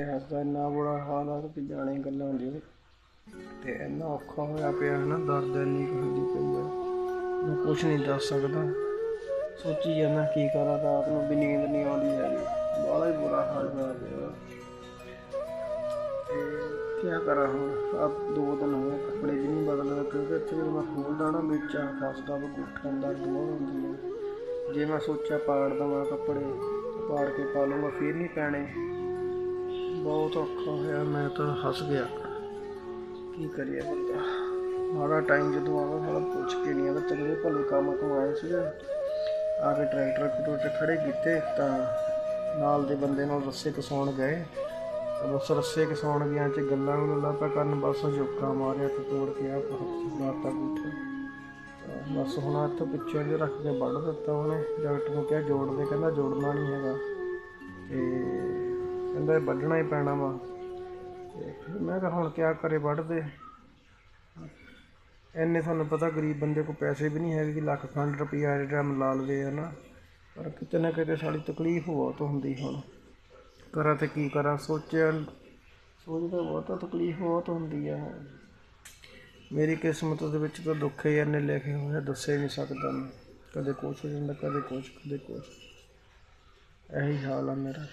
ਹੱਸਦਾ ਇੰਨਾ ਬੁਰਾ ਹਾਲ ਆ ਕਿ ਜਾਣੇ ਗੱਲਾਂ ਹੁੰਦੀਆਂ ਤੇ ਇੰਨਾ ਔਖਾ ਹੋਇਆ ਪਿਆ ਹੈ ਨਾ, ਦਰਦ ਇੰਨੀ ਕੁ ਹੁੰਦੀ ਪਈ ਆ। ਮੈਂ ਕੁਝ ਨਹੀਂ ਦੱਸ ਸਕਦਾ। ਸੋਚੀ ਜਾਂਦਾ ਕੀ ਕਰਾਂ, ਰਾਤ ਨੂੰ ਵੀ ਨੀਂਦ ਨਹੀਂ ਆਉਂਦੀ ਹੈਗੀ। ਬੜਾ ਹੀ ਬੁਰਾ ਹਾਲ ਹੋਇਆ ਪਿਆ। ਤੇ ਕੀ ਕਰਾਂ ਹੁਣ? ਆਪ ਦੋ ਦਿਨ ਹੋ ਗਏ ਕੱਪੜੇ ਵੀ ਨਹੀਂ ਬਦਲਦਾ ਕਿਉਂਕਿ ਇੱਥੇ ਜਦੋਂ ਮੈਂ ਖੋਲਦਾ ਨਾ ਵਿੱਚ ਆ ਫਸਦਾ ਵਾ ਗੁੱਠਾਂ ਦਾ ਬਹੁਤ ਹੁੰਦੀ ਹੈ ਜੇ ਮੈਂ ਸੋਚਿਆ ਪਾੜ ਦਵਾਂ ਕੱਪੜੇ, ਪਾੜ ਕੇ ਪਾ ਲੂੰਗਾ ਫਿਰ ਨਹੀਂ ਪੈਣੇ। ਬਹੁਤ ਔਖਾ ਹੋਇਆ, ਮੈਂ ਤਾਂ ਹੱਸ ਗਿਆ। ਕੀ ਕਰੀਏ ਬੰਦਾ? ਮਾੜਾ ਟਾਈਮ ਜਦੋਂ ਆਵੇ ਸਾਲਾ ਪੁੱਛ ਕੇ ਨਹੀਂ ਆਦਾ ਚੰਗੇ ਭਲੇ ਕੰਮ ਤੋਂ ਆਏ ਸੀ ਆ ਕੇ ਟਰੈਕਟਰ ਕਿਤੋਂ ਤੇ ਖੜੇ ਕੀਤੇ, ਤਾਂ ਨਾਲ ਦੇ ਬੰਦੇ ਨਾਲ ਰੱਸੇ ਕਸਾਉਣ ਗਏ। ਬਸ ਰੱਸੇ ਕਸਾਉਣ ਗਿਆ ਚ ਗੱਲਾਂ ਗੱਲਾਂ ਤਾਂ ਕਰਨ, ਬਸ ਜੋਕਾ ਮਾਰਿਆ ਤੇ ਤੋੜ ਕੇ ਆ ਮਾਤਾ ਗੁੱਠਾ ਬਸ ਹੁਣ ਇੱਥੋਂ ਪਿੱਛੇ ਜੇ ਰੱਖ ਕੇ ਵੱਢ ਦਿੱਤਾ ਉਹਨੇ। ਡਾਕਟਰ ਨੂੰ ਕਿਹਾ ਜੋੜ ਦੇ ਕਹਿੰਦਾ ਜੋੜਨਾ ਨਹੀਂ ਹੈਗਾ। ਤੇ ਕਹਿੰਦਾ ਇਹ ਵੱਢਣਾ ਹੀ ਪੈਣਾ ਵਾ। ਤੇ ਫਿਰ ਮੈਂ ਕਿਹਾ ਹੁਣ ਕਿਆ ਕਰੇ ਵੱਢਦੇ। ਐਨੇ ਤੁਹਾਨੂੰ ਪਤਾ ਗਰੀਬ ਬੰਦੇ ਕੋਲ ਪੈਸੇ ਵੀ ਨਹੀਂ ਹੈਗੇ ਕਿ ਲੱਖ ਖੰਡ ਰੁਪਈਆ ਜਿਹੜਾ ਟਾਈਮ ਲਾ ਲਵੇ ਹਨਾ। ਪਰ ਕਿਤੇ ਨਾ ਕਿਤੇ ਸਾਡੀ ਤਕਲੀਫ ਬਹੁਤ ਹੁੰਦੀ ਹੁਣ। ਕਰਾਂ ਤੇ ਕੀ ਕਰਾਂ, ਸੋਚਿਆ ਸੋਚਦਾ ਬਹੁਤ ਤਕਲੀਫ ਬਹੁਤ ਹੁੰਦੀ ਆ ਮੇਰੀ ਕਿਸਮਤ ਦੇ ਵਿੱਚ ਤਾਂ ਦੁੱਖ ਹੀ ਇੰਨੇ ਲਿਖੇ ਹੋਏ ਆ, ਦੱਸੇ ਨਹੀਂ ਸਕਦਾ ਮੈਂ। ਕਦੇ ਕੁਛ ਹੋ ਜਾਂਦਾ, ਕਦੇ ਕੁਛ ਕਦੇ ਕੁਛ। ਇਹੀ ਹਾਲ ਆ ਮੇਰਾ।